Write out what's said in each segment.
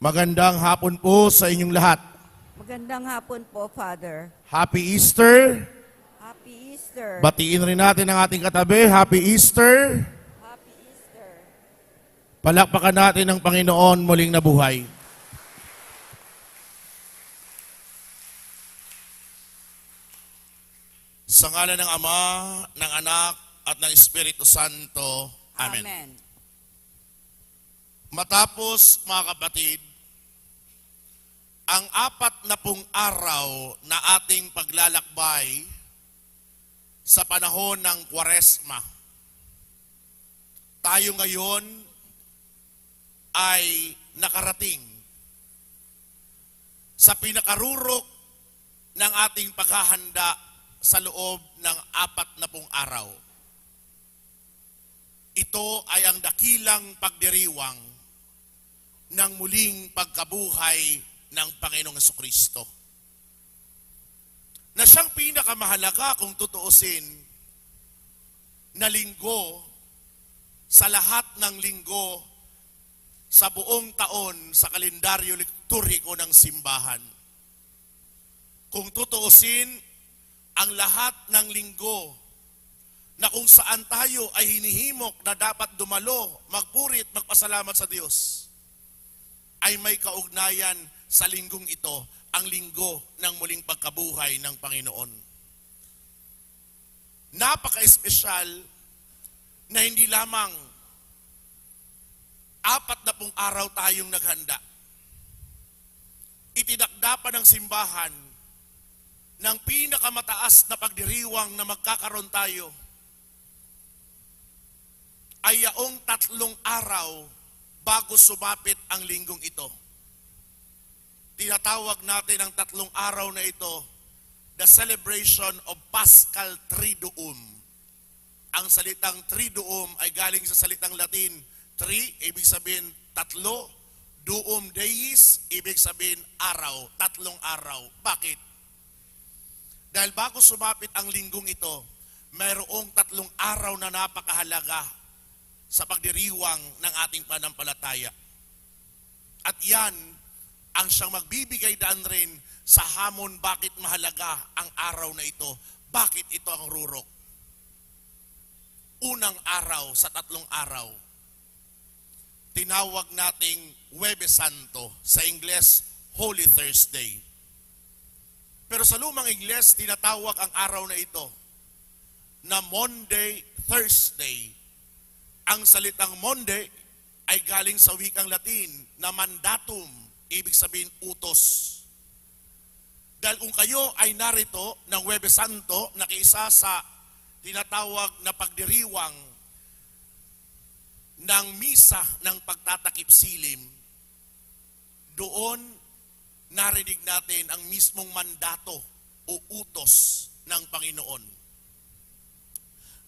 Magandang hapon po sa inyong lahat. Magandang hapon po, Father. Happy Easter. Happy Easter. Batiin rin natin ang ating katabi. Happy Easter. Happy Easter. Palakpakan natin ang Panginoon muling nabuhay. Sa ngala ng Ama, ng Anak, at ng Espiritu Santo. Amen. Amen. Matapos, mga kapatid, ang apat na pong araw na ating paglalakbay sa panahon ng Kwaresma, tayo ngayon ay nakarating sa pinakarurok ng ating paghahanda sa loob ng apat na pong araw. Ito ay ang dakilang pagdiriwang ng muling pagkabuhay ng Panginoong Kristo. Na siyang pinakamahalaga kung tutuusin na linggo sa lahat ng linggo sa buong taon sa kalendaryo liturhiko ng simbahan. Kung tutuusin, ang lahat ng linggo na kung saan tayo ay hinihimok na dapat dumalo, magpurit, magpasalamat sa Diyos, ay may kaugnayan sa linggong ito, ang linggo ng muling pagkabuhay ng Panginoon. Napaka-espesyal na hindi lamang apat na pong araw tayong naghanda. Itinakda pa ng simbahan ng pinakamataas na pagdiriwang na magkakaroon tayo ay yaong tatlong araw bago sumapit ang linggong ito. Tinatawag natin ang tatlong araw na ito, the celebration of Paschal Triduum. Ang salitang Triduum ay galing sa salitang Latin, tri, ibig sabihin tatlo, duum deis, ibig sabihin araw, tatlong araw. Bakit? Dahil bago sumapit ang linggong ito, mayroong tatlong araw na napakahalaga sa pagdiriwang ng ating panampalataya. At yan ang siyang magbibigay daan rin sa hamon bakit mahalaga ang araw na ito. Bakit ito ang rurok? Unang araw sa tatlong araw, tinawag nating Huwebes Santo, sa Ingles, Holy Thursday. Pero sa lumang Ingles, tinatawag ang araw na ito na Monday, Thursday. Ang salitang Monday ay galing sa wikang Latin na mandatum, ibig sabihin utos. Dahil kung kayo ay narito ng Huwebes Santo, nakiisa sa tinatawag na pagdiriwang ng misa ng pagtatakip silim, doon narinig natin ang mismong mandato o utos ng Panginoon.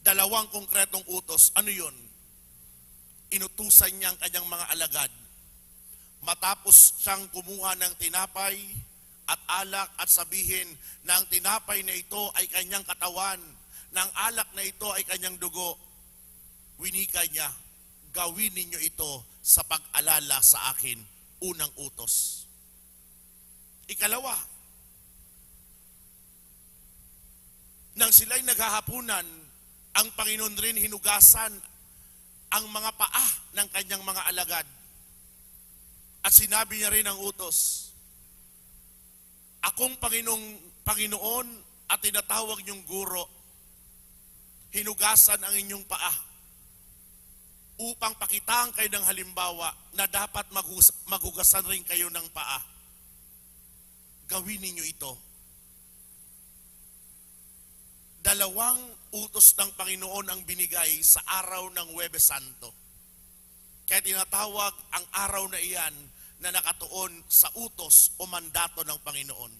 Dalawang konkretong utos. Ano yun? Inutusan niya ang kanyang mga alagad. Matapos siyang kumuha ng tinapay at alak at sabihin na ang tinapay na ito ay kanyang katawan, na alak na ito ay kanyang dugo, winika niya, gawin ninyo ito sa pag-alala sa akin, unang utos. Ikalawa, nang sila'y naghahapunan, ang Panginoon rin hinugasan ang mga paa ng kanyang mga alagad. At sinabi niya rin ang utos, Akong Panginoong, Panginoon at tinatawag niyong guro, hinugasan ang inyong paa upang pakitaan kayo ng halimbawa na dapat maghugasan rin kayo ng paa. Gawin ninyo ito. Dalawang utos ng Panginoon ang binigay sa araw ng Huwebes Santo. Kaya tinatawag ang araw na iyan na nakatuon sa utos o mandato ng Panginoon.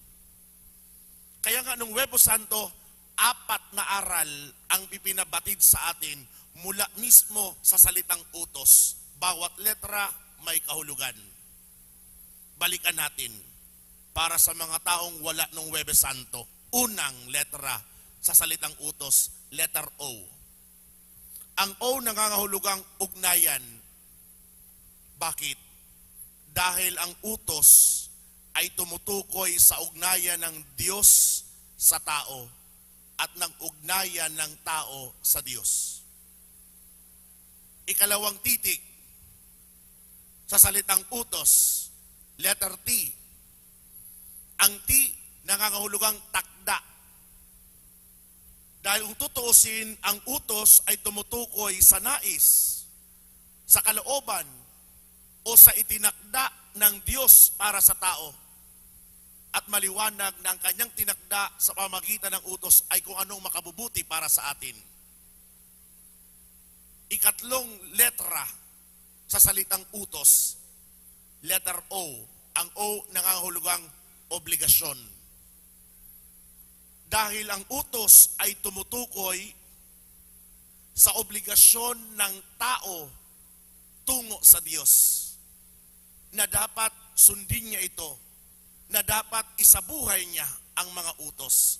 Kaya nga nung Huwebes Santo, apat na aral ang pipinabatid sa atin mula mismo sa salitang utos. Bawat letra may kahulugan. Balikan natin para sa mga taong wala nung Huwebes Santo. Unang letra sa salitang utos, letter O. Ang O nangangahulugang ugnayan. Bakit? dahil ang utos ay tumutukoy sa ugnayan ng Diyos sa tao at ng ugnayan ng tao sa Diyos. Ikalawang titik sa salitang utos, letter T. Ang T nangangahulugang takda. Dahil kung tutuusin, ang utos ay tumutukoy sa nais, sa kalooban, o sa itinakda ng Diyos para sa tao. At maliwanag na ang kanyang tinakda sa pamagitan ng utos ay kung anong makabubuti para sa atin. Ikatlong letra sa salitang utos, letter O. Ang O nangangahulugang obligasyon. Dahil ang utos ay tumutukoy sa obligasyon ng tao tungo sa Diyos na dapat sundin niya ito, na dapat isabuhay niya ang mga utos.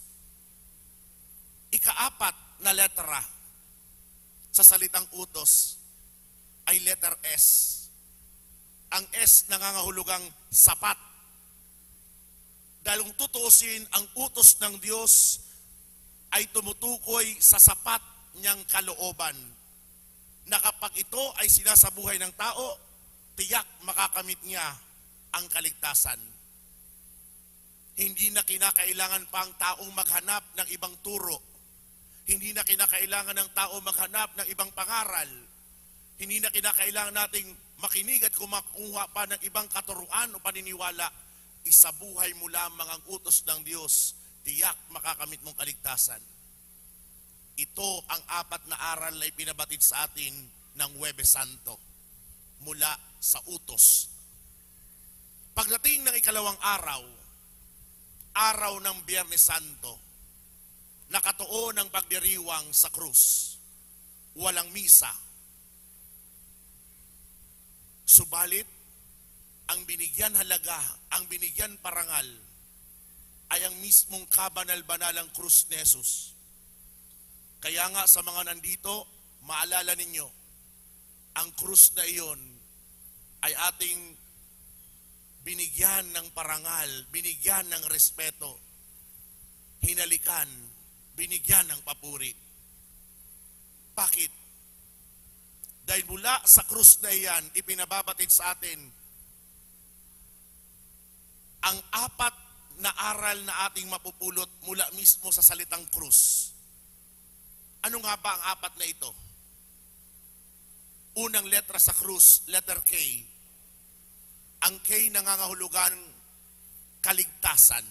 Ikaapat na letra sa salitang utos ay letter S. Ang S nangangahulugang sapat. Dahil kung tutuusin, ang utos ng Diyos ay tumutukoy sa sapat niyang kalooban. Na kapag ito ay sinasabuhay ng tao, tiyak makakamit niya ang kaligtasan. Hindi na kinakailangan pa ang taong maghanap ng ibang turo. Hindi na kinakailangan ng tao maghanap ng ibang pangaral. Hindi na kinakailangan nating makinig at kumakuha pa ng ibang katuruan o paniniwala. Isabuhay mo lamang ang utos ng Diyos. Tiyak makakamit mong kaligtasan. Ito ang apat na aral na ipinabatid sa atin ng Webes Santo mula sa utos. Pagdating ng ikalawang araw, araw ng Biyernes Santo, nakatuo ng pagdiriwang sa krus. Walang misa. Subalit, ang binigyan halaga, ang binigyan parangal, ay ang mismong kabanal-banalang krus ni Jesus. Kaya nga sa mga nandito, maalala ninyo, ang krus na iyon ay ating binigyan ng parangal, binigyan ng respeto, hinalikan, binigyan ng papuri. Bakit? Dahil mula sa krus na iyan, ipinababatid sa atin ang apat na aral na ating mapupulot mula mismo sa salitang krus. Ano nga ba ang apat na ito? Unang letra sa krus, letter K. Ang K nangangahulugan kaligtasan.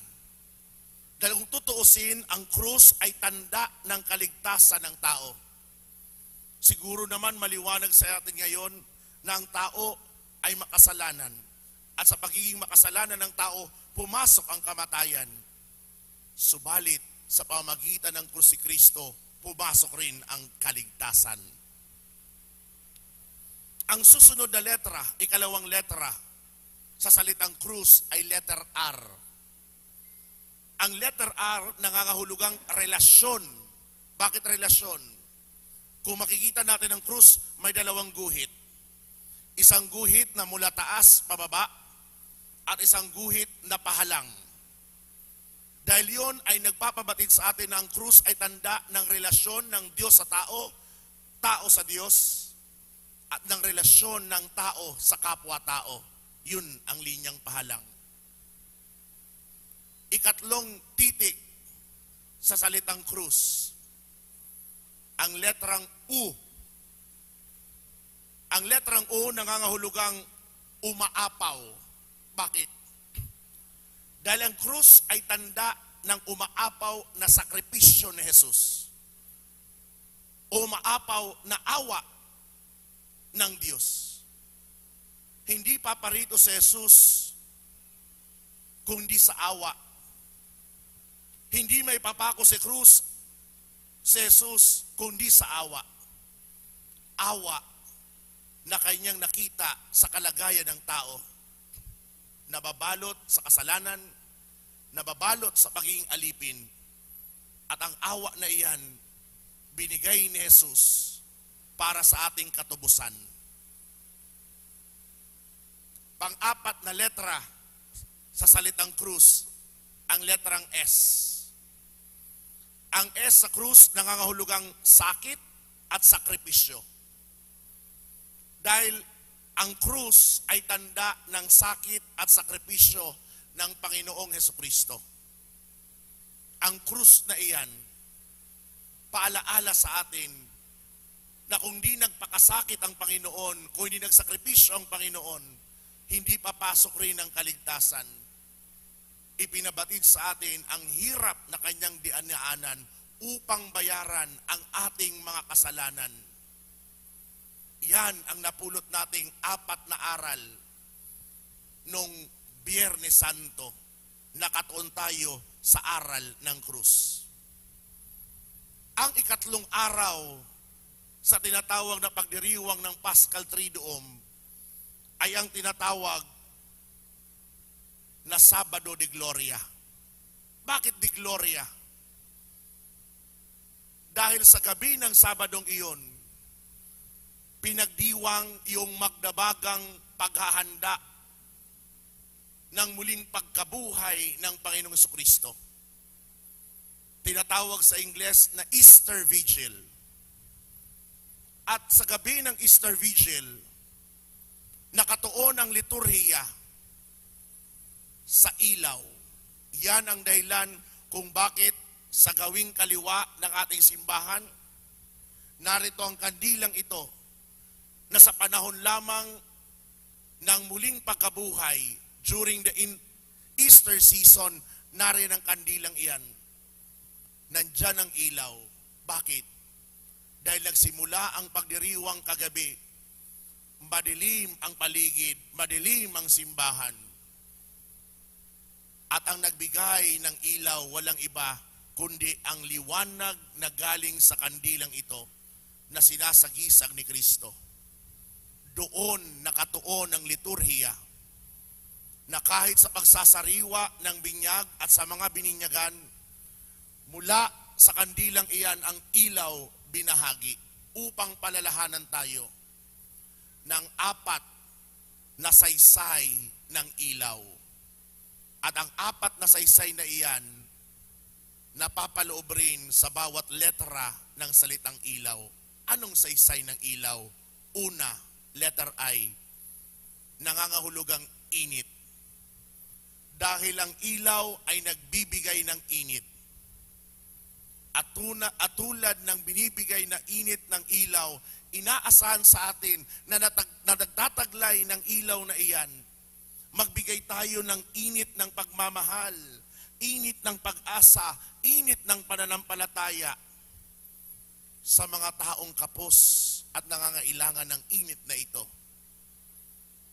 Dahil kung tutuusin, ang krus ay tanda ng kaligtasan ng tao. Siguro naman maliwanag sa atin ngayon na ang tao ay makasalanan. At sa pagiging makasalanan ng tao, pumasok ang kamatayan. Subalit, sa pamagitan ng krus si Kristo, pumasok rin ang kaligtasan. Ang susunod na letra, ikalawang letra, sa salitang krus ay letter R. Ang letter R nangangahulugang relasyon. Bakit relasyon? Kung makikita natin ang krus, may dalawang guhit. Isang guhit na mula taas pababa at isang guhit na pahalang. Dahil yon ay nagpapabatid sa atin na ang krus ay tanda ng relasyon ng Diyos sa tao, tao sa Diyos, at ng relasyon ng tao sa kapwa-tao. Yun ang linyang pahalang. Ikatlong titik sa salitang krus, ang letrang U. Ang letrang U nangangahulugang umaapaw. Bakit? Dahil ang krus ay tanda ng umaapaw na sakripisyo ni Jesus. Umaapaw na awa ng Diyos. Hindi paparito si Jesus kundi sa awa. Hindi may papako si krus si Jesus kundi sa awa. Awa na kanyang nakita sa kalagayan ng tao. Nababalot sa kasalanan, nababalot sa pagiging alipin. At ang awa na iyan, binigay ni Jesus para sa ating katubusan. Pang-apat na letra sa salitang krus, ang letrang S. Ang S sa krus nangangahulugang sakit at sakripisyo. Dahil ang krus ay tanda ng sakit at sakripisyo ng Panginoong Heso Kristo. Ang krus na iyan, paalaala sa atin na kung di nagpakasakit ang Panginoon, kung hindi nagsakripisyo ang Panginoon, hindi papasok rin ang kaligtasan. Ipinabatid sa atin ang hirap na kanyang dianaanan upang bayaran ang ating mga kasalanan. Yan ang napulot nating apat na aral nung Biyernes Santo. Nakatuon tayo sa aral ng krus. Ang ikatlong araw sa tinatawag na pagdiriwang ng Paschal Triduum ay ang tinatawag na Sabado de Gloria. Bakit de Gloria? Dahil sa gabi ng Sabadong iyon, pinagdiwang yung magdabagang paghahanda ng muling pagkabuhay ng Panginoong Kristo. Tinatawag sa Ingles na Easter Vigil. At sa gabi ng Easter Vigil, nakatuon ang liturhiya sa ilaw. Yan ang dahilan kung bakit sa gawing kaliwa ng ating simbahan, narito ang kandilang ito na sa panahon lamang ng muling pagkabuhay during the Easter season, narin ang kandilang iyan. Nandyan ang ilaw. Bakit? Dahil nagsimula ang pagdiriwang kagabi, madilim ang paligid, madilim ang simbahan. At ang nagbigay ng ilaw, walang iba, kundi ang liwanag na galing sa kandilang ito na sinasagisag ni Kristo. Doon nakatuon ang liturhiya na kahit sa pagsasariwa ng binyag at sa mga bininyagan, mula sa kandilang iyan ang ilaw binahagi upang palalahanan tayo ng apat na saysay ng ilaw. At ang apat na saysay na iyan, napapaloob rin sa bawat letra ng salitang ilaw. Anong saysay ng ilaw? Una, letter I, nangangahulugang init. Dahil ang ilaw ay nagbibigay ng init. At, tuna, at tulad ng binibigay na init ng ilaw, inaasahan sa atin na, natag, ng ilaw na iyan, magbigay tayo ng init ng pagmamahal, init ng pag-asa, init ng pananampalataya sa mga taong kapos at nangangailangan ng init na ito.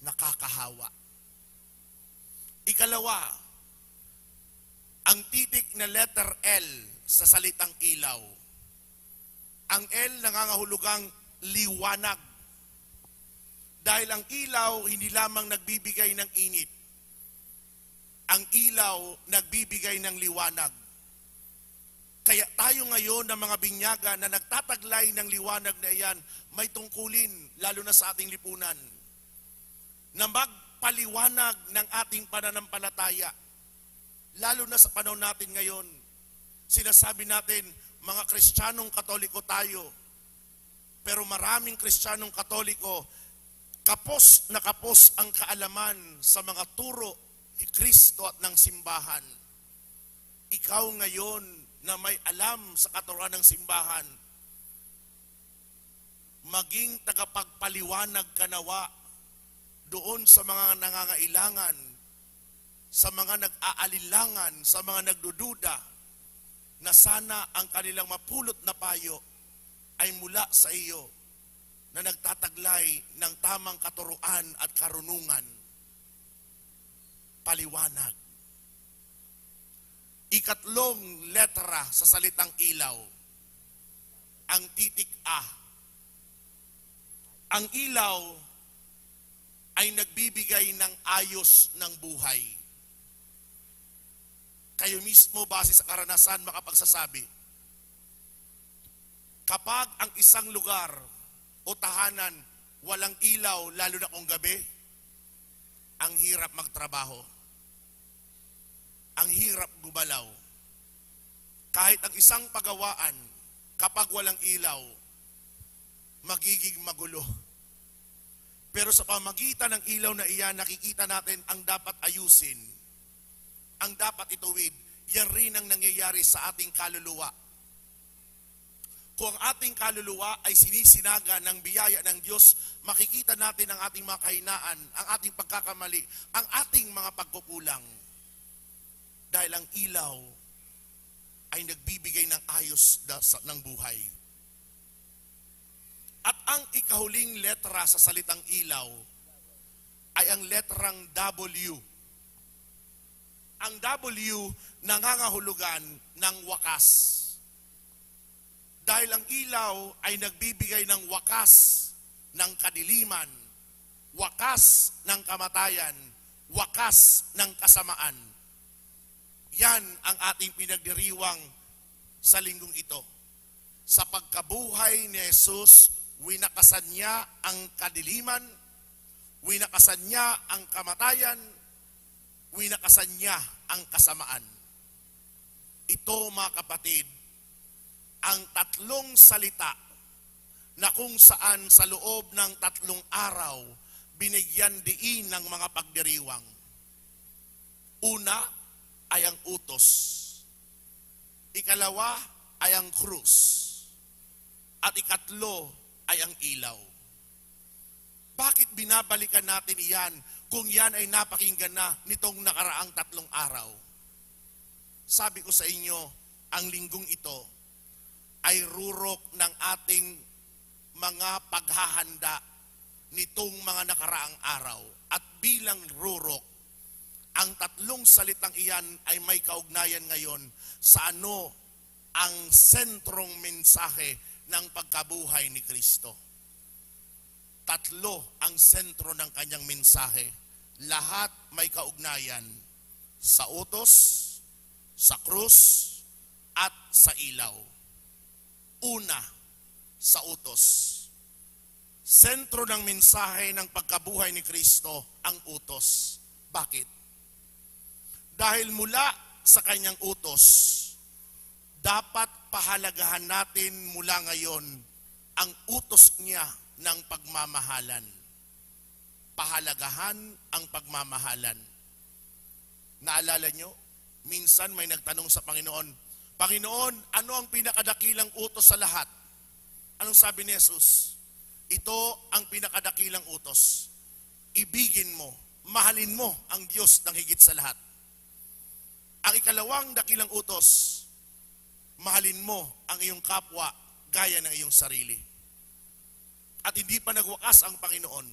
Nakakahawa. Ikalawa, ang titik na letter L sa salitang ilaw. Ang L nangangahulugang liwanag. Dahil ang ilaw hindi lamang nagbibigay ng init. Ang ilaw nagbibigay ng liwanag. Kaya tayo ngayon ng mga binyaga na nagtataglay ng liwanag na iyan, may tungkulin, lalo na sa ating lipunan, na magpaliwanag ng ating pananampalataya. Lalo na sa panahon natin ngayon, sinasabi natin, mga Kristiyanong Katoliko tayo, pero maraming Kristiyanong Katoliko, kapos na kapos ang kaalaman sa mga turo ni Kristo at ng simbahan. Ikaw ngayon na may alam sa katuruan ng simbahan, maging tagapagpaliwanag ka nawa doon sa mga nangangailangan, sa mga nag-aalilangan, sa mga nagdududa, na sana ang kanilang mapulot na payo ay mula sa iyo na nagtataglay ng tamang katuruan at karunungan. Paliwanag. Ikatlong letra sa salitang ilaw, ang titik A. Ang ilaw ay nagbibigay ng ayos ng buhay. Kayo mismo base sa karanasan makapagsasabi, kapag ang isang lugar o tahanan walang ilaw lalo na kung gabi, ang hirap magtrabaho. Ang hirap gumalaw. Kahit ang isang pagawaan, kapag walang ilaw, magiging magulo. Pero sa pamagitan ng ilaw na iyan, nakikita natin ang dapat ayusin, ang dapat ituwid. Yan rin ang nangyayari sa ating kaluluwa. Kung ang ating kaluluwa ay sinisinaga ng biyaya ng Diyos, makikita natin ang ating mga kahinaan, ang ating pagkakamali, ang ating mga pagkukulang. Dahil ang ilaw ay nagbibigay ng ayos ng buhay. At ang ikahuling letra sa salitang ilaw ay ang letrang W. Ang W nangangahulugan ng wakas. Dahil ang ilaw ay nagbibigay ng wakas ng kadiliman, wakas ng kamatayan, wakas ng kasamaan. Yan ang ating pinagdiriwang sa linggong ito. Sa pagkabuhay ni Jesus, winakasan niya ang kadiliman, winakasan niya ang kamatayan, winakasan niya ang kasamaan. Ito mga kapatid, ang tatlong salita na kung saan sa loob ng tatlong araw binigyan diin ng mga pagdiriwang. Una ay ang utos. Ikalawa ay ang krus. At ikatlo ay ang ilaw. Bakit binabalikan natin iyan kung yan ay napakinggan na nitong nakaraang tatlong araw? Sabi ko sa inyo, ang linggong ito ay rurok ng ating mga paghahanda nitong mga nakaraang araw. At bilang rurok, ang tatlong salitang iyan ay may kaugnayan ngayon sa ano ang sentrong mensahe ng pagkabuhay ni Kristo. Tatlo ang sentro ng kanyang mensahe. Lahat may kaugnayan sa utos, sa krus, at sa ilaw. Una, sa utos. Sentro ng mensahe ng pagkabuhay ni Kristo ang utos. Bakit? Dahil mula sa kanyang utos, dapat pahalagahan natin mula ngayon ang utos niya ng pagmamahalan. Pahalagahan ang pagmamahalan. Naalala nyo, minsan may nagtanong sa Panginoon, Panginoon, ano ang pinakadakilang utos sa lahat? Anong sabi ni Jesus? Ito ang pinakadakilang utos. Ibigin mo, mahalin mo ang Diyos ng higit sa lahat. Ang ikalawang dakilang utos, mahalin mo ang iyong kapwa gaya ng iyong sarili. At hindi pa nagwakas ang Panginoon.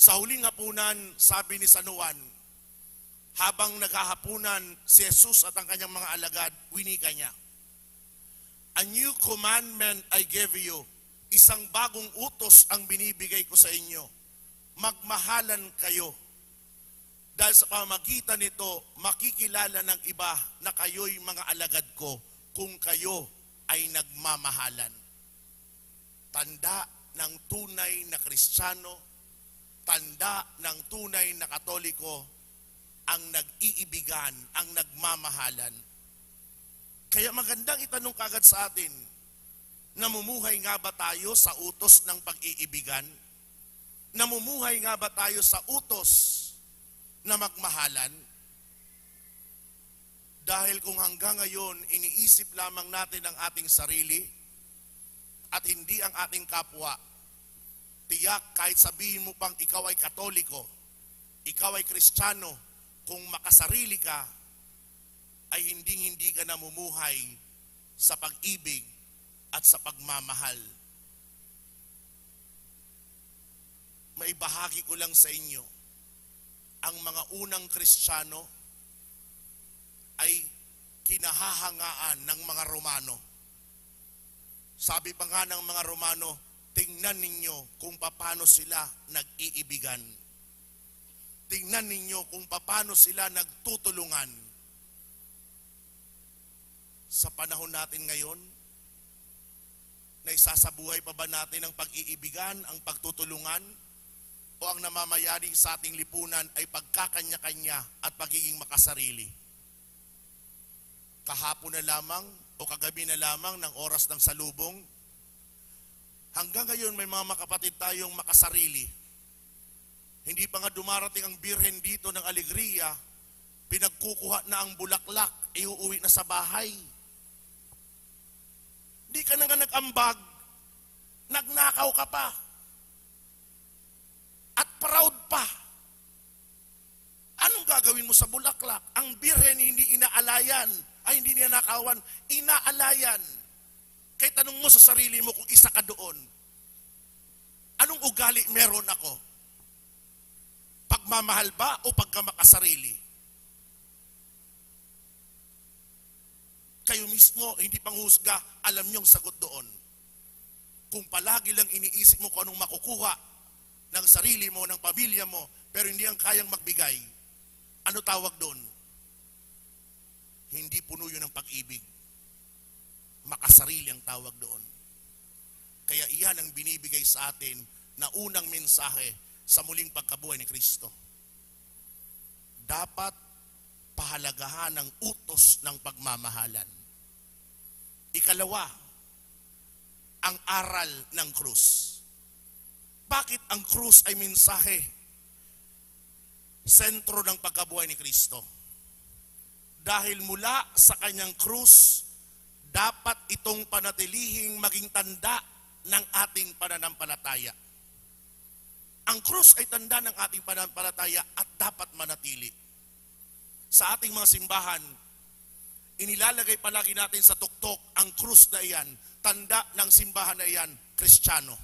Sa huling hapunan, sabi ni San Juan, habang naghahapunan si Jesus at ang kanyang mga alagad, winika niya, A new commandment I give you, isang bagong utos ang binibigay ko sa inyo. Magmahalan kayo dahil sa pamagitan nito, makikilala ng iba na kayo'y mga alagad ko kung kayo ay nagmamahalan. Tanda ng tunay na Kristiyano, tanda ng tunay na Katoliko, ang nag-iibigan, ang nagmamahalan. Kaya magandang itanong kagad sa atin, namumuhay nga ba tayo sa utos ng pag-iibigan? Namumuhay nga ba tayo sa utos na magmahalan? Dahil kung hanggang ngayon iniisip lamang natin ang ating sarili at hindi ang ating kapwa, tiyak kahit sabihin mo pang ikaw ay katoliko, ikaw ay kristyano, kung makasarili ka, ay hindi hindi ka namumuhay sa pag-ibig at sa pagmamahal. Maibahagi ko lang sa inyo, ang mga unang kristyano ay kinahahangaan ng mga Romano. Sabi pa nga ng mga Romano, tingnan ninyo kung paano sila nag-iibigan. Tingnan ninyo kung paano sila nagtutulungan. Sa panahon natin ngayon, na isasabuhay pa ba natin ang pag-iibigan, ang pagtutulungan? o ang namamayari sa ating lipunan ay pagkakanya-kanya at pagiging makasarili. Kahapon na lamang o kagabi na lamang ng oras ng salubong, hanggang ngayon may mga makapatid tayong makasarili. Hindi pa nga dumarating ang birhen dito ng alegria, pinagkukuha na ang bulaklak, iuuwi na sa bahay. Di ka na nga nag-ambag, nagnakaw ka pa. At proud pa. Anong gagawin mo sa bulaklak? Ang birhen hindi inaalayan, ay hindi niya nakawan, inaalayan. Kaya tanong mo sa sarili mo kung isa ka doon. Anong ugali meron ako? Pagmamahal ba o pagkamakasarili? Kayo mismo, hindi pang husga, alam niyong sagot doon. Kung palagi lang iniisip mo kung anong makukuha ng sarili mo, ng pamilya mo, pero hindi ang kayang magbigay, ano tawag doon? Hindi puno yun ng pag-ibig. Makasarili ang tawag doon. Kaya iyan ang binibigay sa atin na unang mensahe sa muling pagkabuhay ni Kristo. Dapat pahalagahan ng utos ng pagmamahalan. Ikalawa, ang aral ng krus. Bakit ang krus ay mensahe? Sentro ng pagkabuhay ni Kristo. Dahil mula sa kanyang krus, dapat itong panatilihing maging tanda ng ating pananampalataya. Ang krus ay tanda ng ating pananampalataya at dapat manatili. Sa ating mga simbahan, inilalagay palagi natin sa tuktok ang krus na iyan, tanda ng simbahan na iyan, kristyano.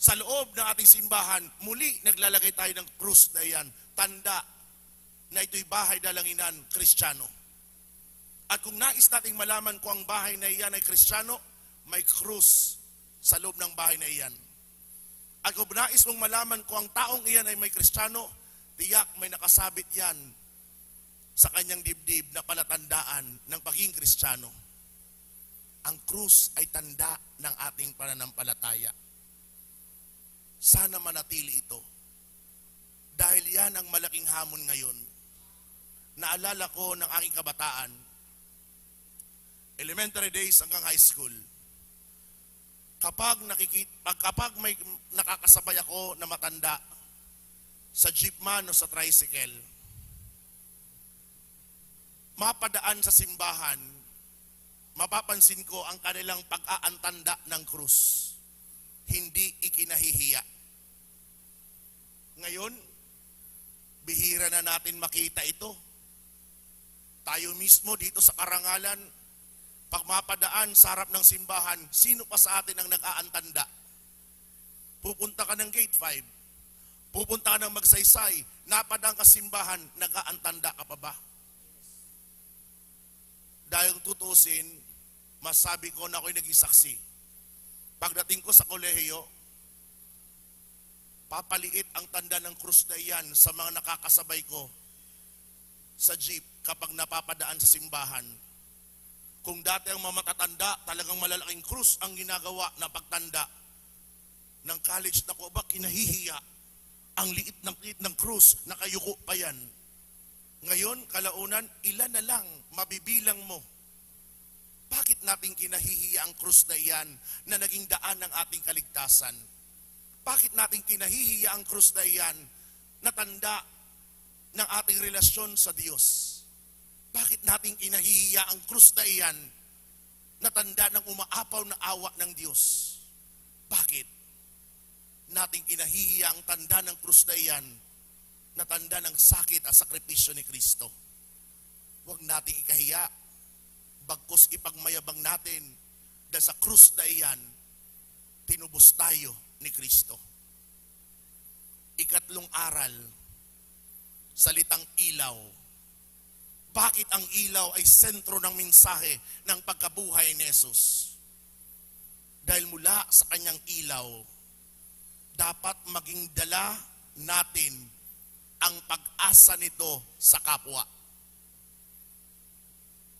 Sa loob ng ating simbahan, muli naglalagay tayo ng krus na iyan, tanda na ito'y bahay dalanginan, kristyano. At kung nais nating malaman kung ang bahay na iyan ay kristyano, may krus sa loob ng bahay na iyan. At kung nais mong malaman kung ang taong iyan ay may kristyano, tiyak may nakasabit yan sa kanyang dibdib na palatandaan ng pagiging kristyano. Ang krus ay tanda ng ating pananampalataya. Sana manatili ito. Dahil yan ang malaking hamon ngayon. Naalala ko ng aking kabataan, elementary days hanggang high school. Kapag nakikita, kapag may nakakasabay ako na matanda sa jeep man o sa tricycle, mapadaan sa simbahan, mapapansin ko ang kanilang pag-aantanda ng krus. Hindi ikinahihiya. Ngayon, bihira na natin makita ito. Tayo mismo dito sa karangalan, pag mapadaan sa harap ng simbahan, sino pa sa atin ang nag-aantanda? Pupunta ka ng gate 5, pupunta ka ng magsaysay, napadaan ka simbahan, nag-aantanda ka pa ba? Dahil tutusin, masabi ko na ako'y naging saksi. Pagdating ko sa kolehiyo, papaliit ang tanda ng krus na iyan sa mga nakakasabay ko sa jeep kapag napapadaan sa simbahan. Kung dati ang mga matatanda, talagang malalaking krus ang ginagawa na pagtanda ng college na ko kinahihiya. Ang liit ng liit ng krus, nakayuko pa yan. Ngayon, kalaunan, ilan na lang mabibilang mo. Bakit natin kinahihiya ang krus na iyan na naging daan ng ating kaligtasan? Bakit natin kinahihiya ang krus na iyan na tanda ng ating relasyon sa Diyos? Bakit natin kinahihiya ang krus na iyan na tanda ng umaapaw na awa ng Diyos? Bakit? Natin kinahihiya ang tanda ng krus na iyan na tanda ng sakit at sakripisyo ni Kristo. Huwag nating ikahiya. Bagkus ipagmayabang natin dahil sa krus na iyan, tinubos tayo ni Kristo. Ikatlong aral, salitang ilaw. Bakit ang ilaw ay sentro ng mensahe ng pagkabuhay ni Jesus? Dahil mula sa kanyang ilaw, dapat maging dala natin ang pag-asa nito sa kapwa.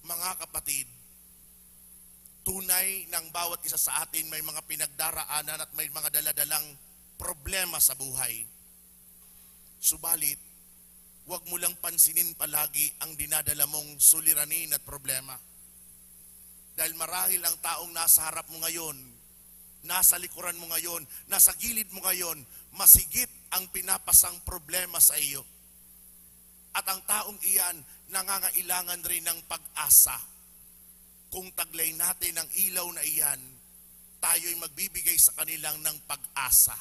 Mga kapatid, tunay ng bawat isa sa atin may mga pinagdaraanan at may mga daladalang problema sa buhay. Subalit, huwag mo lang pansinin palagi ang dinadala mong suliranin at problema. Dahil marahil ang taong nasa harap mo ngayon, nasa likuran mo ngayon, nasa gilid mo ngayon, masigit ang pinapasang problema sa iyo. At ang taong iyan nangangailangan rin ng pag-asa. Kung taglay natin ang ilaw na iyan, tayo'y magbibigay sa kanilang ng pag-asa.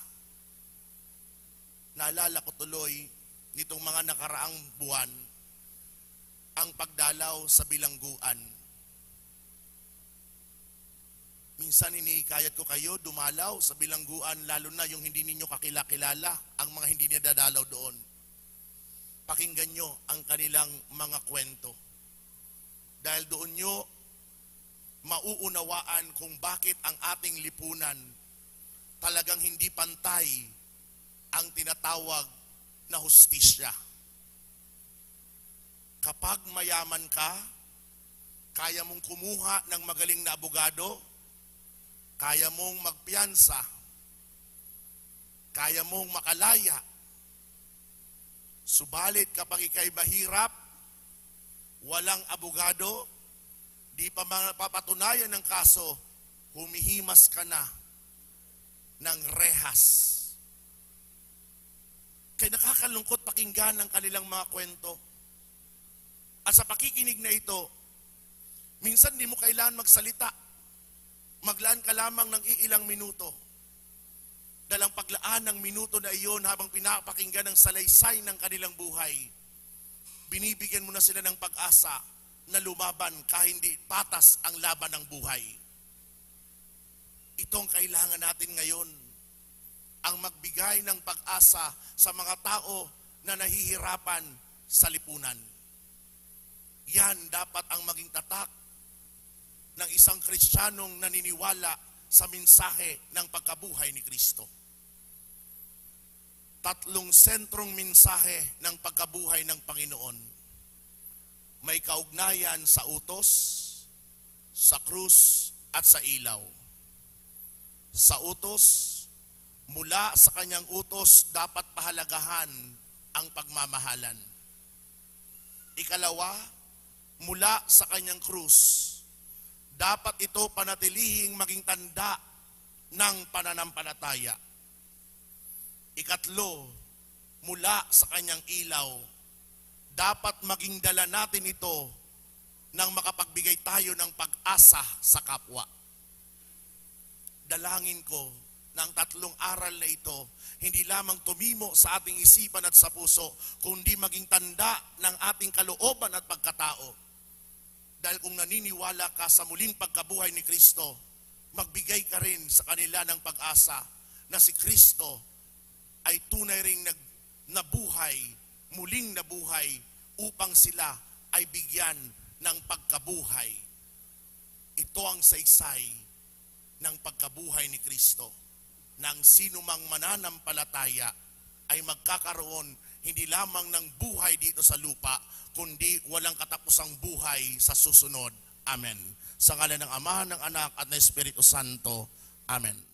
Naalala ko tuloy nitong mga nakaraang buwan ang pagdalaw sa bilangguan. Minsan iniikayat ko kayo dumalaw sa bilangguan lalo na yung hindi ninyo kakilakilala ang mga hindi nadadalaw doon. Pakinggan nyo ang kanilang mga kwento. Dahil doon nyo mauunawaan kung bakit ang ating lipunan talagang hindi pantay ang tinatawag na hustisya. Kapag mayaman ka, kaya mong kumuha ng magaling na abogado, kaya mong magpiyansa, kaya mong makalaya. Subalit kapag ikay mahirap, walang abogado, di pa mapapatunayan ng kaso, humihimas ka na ng rehas. Kaya nakakalungkot pakinggan ang kanilang mga kwento. At sa pakikinig na ito, minsan di mo kailangan magsalita. Maglaan ka lamang ng iilang minuto. Dalang paglaan ng minuto na iyon habang pinapakinggan ang salaysay ng kanilang buhay, binibigyan mo na sila ng pag-asa na lumaban kahit hindi patas ang laban ng buhay. Itong kailangan natin ngayon ang magbigay ng pag-asa sa mga tao na nahihirapan sa lipunan. Yan dapat ang maging tatak ng isang Kristiyanong naniniwala sa mensahe ng pagkabuhay ni Kristo. Tatlong sentrong mensahe ng pagkabuhay ng Panginoon. May kaugnayan sa utos, sa krus, at sa ilaw. Sa utos, mula sa kanyang utos dapat pahalagahan ang pagmamahalan. Ikalawa, mula sa kanyang krus, dapat ito panatilihing maging tanda ng pananampalataya. Ikatlo, mula sa kanyang ilaw, dapat maging dala natin ito nang makapagbigay tayo ng pag-asa sa kapwa. Dalangin ko na ang tatlong aral na ito, hindi lamang tumimo sa ating isipan at sa puso, kundi maging tanda ng ating kalooban at pagkatao. Dahil kung naniniwala ka sa muling pagkabuhay ni Kristo, magbigay ka rin sa kanila ng pag-asa na si Kristo ay tunay ring nag, nabuhay, muling nabuhay upang sila ay bigyan ng pagkabuhay. Ito ang saysay ng pagkabuhay ni Kristo nang sino mang mananampalataya ay magkakaroon hindi lamang ng buhay dito sa lupa, kundi walang katapusang buhay sa susunod. Amen. Sa ngala ng Ama, ng Anak, at ng Espiritu Santo. Amen.